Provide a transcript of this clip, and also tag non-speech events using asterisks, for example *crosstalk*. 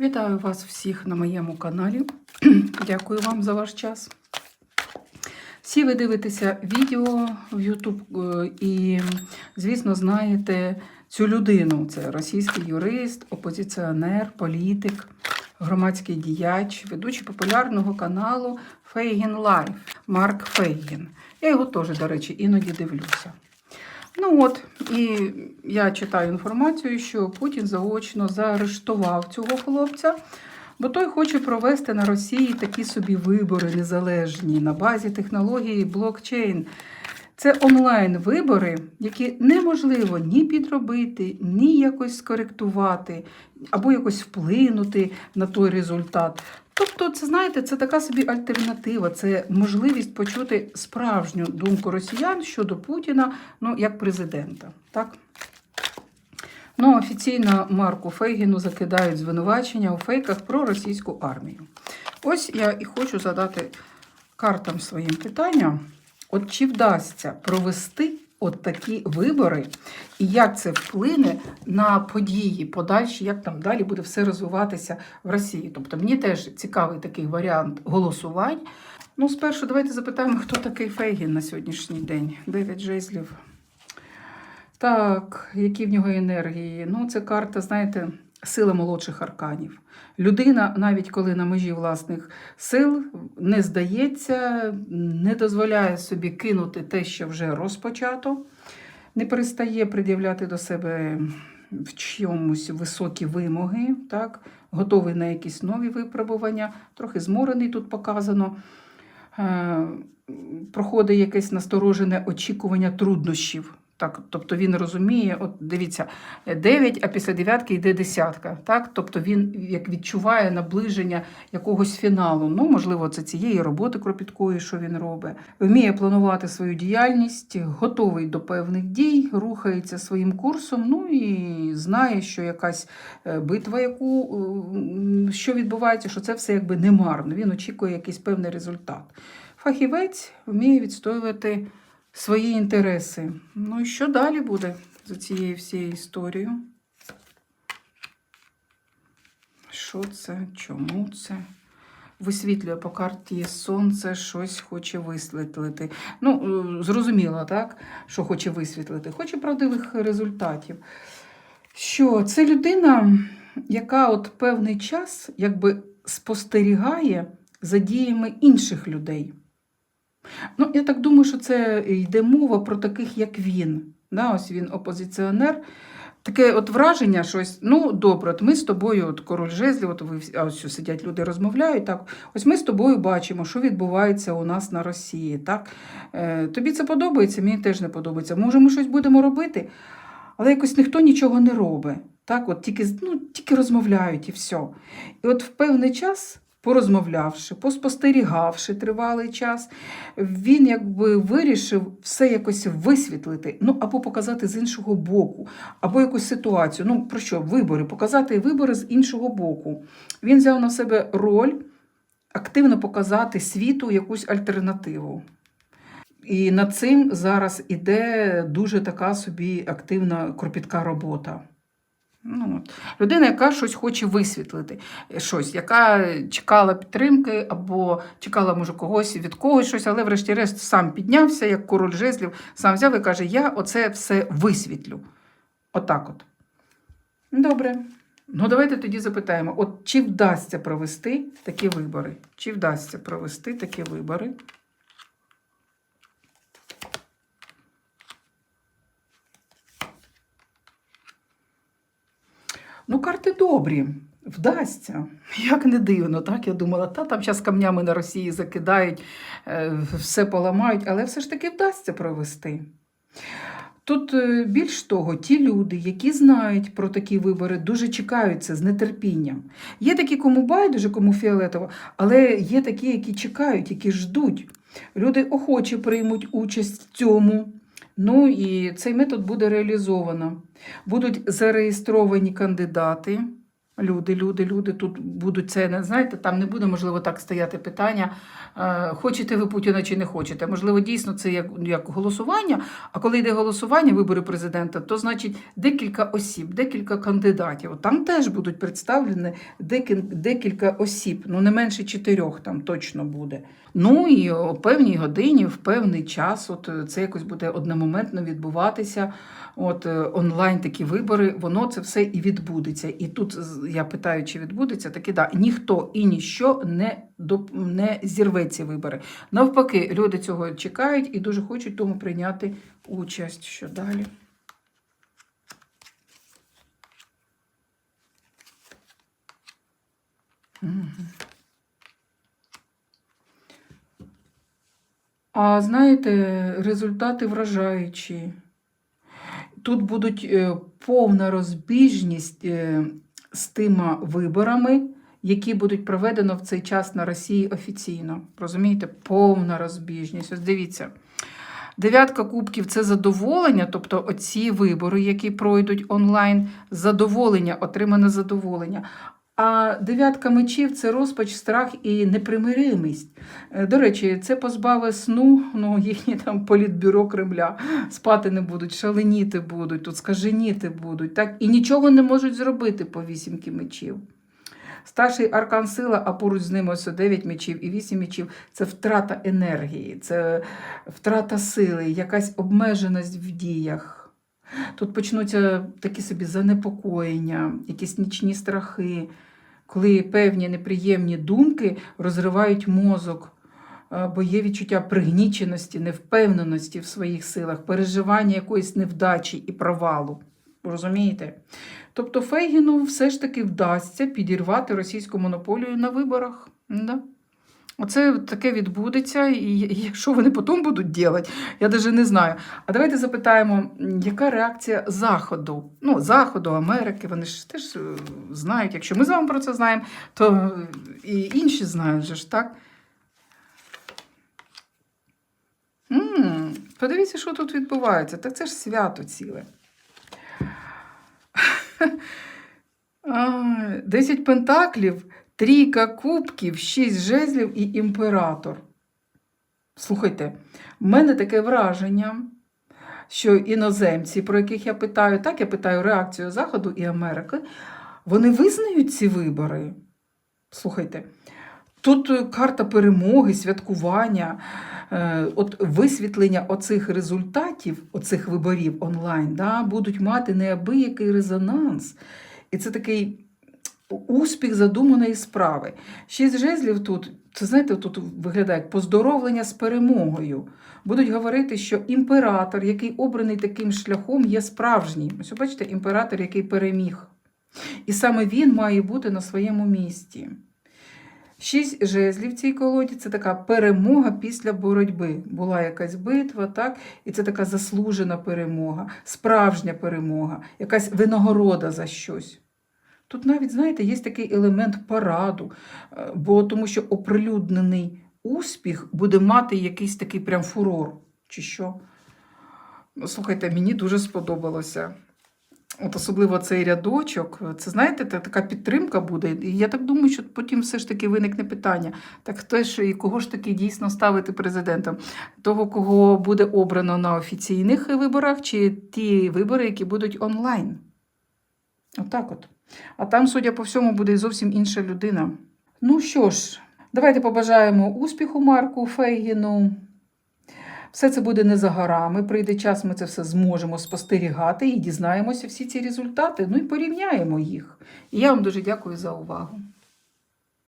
Вітаю вас всіх на моєму каналі. *clears throat* Дякую вам за ваш час. Всі ви дивитеся відео в YouTube е, і, звісно, знаєте цю людину. Це російський юрист, опозиціонер, політик, громадський діяч, ведучий популярного каналу Фейгін Лайф Марк Фейгін. Я його теж, до речі, іноді дивлюся. Ну от, і я читаю інформацію, що Путін заочно заарештував цього хлопця, бо той хоче провести на Росії такі собі вибори незалежні на базі технології блокчейн. Це онлайн-вибори, які неможливо ні підробити, ні якось скоректувати, або якось вплинути на той результат. Тобто, це знаєте, це така собі альтернатива, це можливість почути справжню думку росіян щодо Путіна, ну як президента. Так? Ну, офіційно Марку Фейгіну закидають звинувачення у фейках про російську армію. Ось я і хочу задати картам своїм питання: от чи вдасться провести от такі вибори, і як це вплине на події подальші, як там далі буде все розвиватися в Росії? Тобто мені теж цікавий такий варіант голосувань. Ну, спершу давайте запитаємо, хто такий Фейгін на сьогоднішній день. Дев'ять жезлів. Так, які в нього енергії? Ну, це карта, знаєте, сила молодших арканів. Людина, навіть коли на межі власних сил, не здається, не дозволяє собі кинути те, що вже розпочато, не перестає пред'являти до себе в чомусь високі вимоги, так? готовий на якісь нові випробування, трохи зморений тут показано. Е, Проходить якесь насторожене очікування труднощів. Так, тобто він розуміє, от дивіться, 9, а після дев'ятки йде десятка. Так? Тобто він як відчуває наближення якогось фіналу. Ну, можливо, це цієї роботи кропіткої, що він робить. Вміє планувати свою діяльність, готовий до певних дій, рухається своїм курсом. Ну і знає, що якась е, битва, яку е, що відбувається, що це все якби не марно. Він очікує якийсь певний результат. Фахівець вміє відстоювати свої інтереси. Ну і що далі буде за цією всією історією? Що це? Чому це? Висвітлює по карті сонце, щось хоче висвітлити. Ну, е, зрозуміло, так? Що хоче висвітлити? Хоче правдивих результатів. Що це людина, яка от певний час якби спостерігає за діями інших людей. Ну, я так думаю, що це йде мова про таких, як він. Да, Ось він опозиціонер. Таке от враження, що ось, ну добре, от ми з тобою, от король жезлів, от ви а ось сидять люди, розмовляють. так, Ось ми з тобою бачимо, що відбувається у нас на Росії. так, е, Тобі це подобається, мені теж не подобається. Може, ми щось будемо робити, але якось ніхто нічого не робить. Так, от Тільки ну, тільки розмовляють і все. І от в певний час порозмовлявши, поспостерігавши тривалий час, він якби вирішив все якось висвітлити, ну або показати з іншого боку, або якусь ситуацію. Ну, про що? Вибори, показати вибори з іншого боку. Він взяв на себе роль активно показати світу якусь альтернативу. І над цим зараз іде дуже така собі активна кропітка робота. Ну, от. Людина, яка щось хоче висвітлити, щось, яка чекала підтримки або чекала, може, когось від когось щось, але врешті-решт сам піднявся, як король жезлів, сам взяв і каже: Я оце все висвітлю. Отак от. Добре. Ну, давайте тоді запитаємо: от чи вдасться провести такі вибори? Чи вдасться провести такі вибори? Ну, карти добрі, вдасться. Як не дивно, так? Я думала, та там зараз камнями на Росії закидають, е, все поламають, але все ж таки вдасться провести. Тут е, більш того, ті люди, які знають про такі вибори, дуже чекаються з нетерпінням. Є такі, кому байдуже, кому фіолетово, але є такі, які чекають, які ждуть. Люди охоче приймуть участь в цьому. Ну і цей метод буде реалізовано. Будуть зареєстровані кандидати, Люди, люди, люди тут будуть це, не знаєте, там не буде, можливо, так стояти питання, е, хочете ви Путіна чи не хочете. Можливо, дійсно це як, як голосування. А коли йде голосування, вибори президента, то значить декілька осіб, декілька кандидатів. Там теж будуть представлені декілька осіб, ну не менше чотирьох там точно буде. Ну і о певній годині, в певний час, от е, це якось буде одномоментно відбуватися. От е, онлайн такі вибори, воно це все і відбудеться. І тут я питаю, чи відбудеться, таки да, ніхто і ніщо не, не зірве ці вибори. Навпаки, люди цього чекають і дуже хочуть тому прийняти участь. Що далі? А знаєте, результати вражаючі. Тут будуть е, повна розбіжність е, з тими виборами, які будуть проведено в цей час на Росії офіційно. Розумієте? Повна розбіжність. Ось дивіться. Дев'ятка кубків це задоволення, тобто оці вибори, які пройдуть онлайн, задоволення, отримане задоволення. А дев'ятка мечів це розпач, страх і непримиримість. Е, До речі, це позбавить сну, ну, їхні там політбюро Кремля. Спати не будуть, шаленіти будуть, тут скаженіти будуть, так? І нічого не можуть зробити по вісімки мечів. Старший аркан сила, а поруч з ним ось 9 мечів і 8 мечів це втрата енергії, це втрата сили, якась обмеженість в діях. Тут почнуться такі собі занепокоєння, якісь нічні страхи, коли певні неприємні думки розривають мозок, е, бо є відчуття пригніченості, невпевненості в своїх силах, переживання якоїсь невдачі і провалу. Розумієте? Тобто Фейгіну все ж таки вдасться підірвати російську монополію на виборах. Да? Оце таке відбудеться, і якщо вони потім будуть робити, я навіть не знаю. А давайте запитаємо, яка реакція Заходу? Ну, Заходу, Америки, вони ж теж е, знають. Якщо ми з вами про це знаємо, то е, і інші знають же ж, так? м подивіться, що тут відбувається. Так це ж свято ціле. *laughs* А, Десять пентаклів, трійка кубків, шість жезлів і імператор. Слухайте, в мене таке враження, що іноземці, про яких я питаю, так я питаю реакцію Заходу і Америки, вони визнають ці вибори. Слухайте, тут карта перемоги, святкування, е, от висвітлення оцих результатів, оцих виборів онлайн, да, будуть мати неабиякий резонанс. І це такий успіх задуманої справи. Шість жезлів тут, це знаєте, тут виглядає як поздоровлення з перемогою. Будуть говорити, що імператор, який обраний таким шляхом, є справжній. Ось бачите, імператор, який переміг. І саме він має бути на своєму місці. Шість жезлів в цій колоді це така перемога після боротьби. Була якась битва, так? і це така заслужена перемога, справжня перемога, якась винагорода за щось. Тут навіть, знаєте, є такий елемент параду, е, бо тому що оприлюднений успіх буде мати якийсь такий прям фурор, чи що. Ну, Слухайте, мені дуже сподобалося. От особливо цей рядочок, це знаєте, та- така підтримка буде. І я так думаю, що потім все ж таки виникне питання: так хто ж і кого ж таки дійсно ставити президентом? Того, кого буде обрано на офіційних виборах, чи ті вибори, які будуть онлайн? Отак от. А там, судя по всьому, буде зовсім інша людина. Ну що ж, давайте побажаємо успіху Марку Фейгіну. Все це буде не за горами. Прийде час, ми це все зможемо спостерігати і дізнаємося всі ці результати. Ну і порівняємо їх. І я вам дуже дякую за увагу.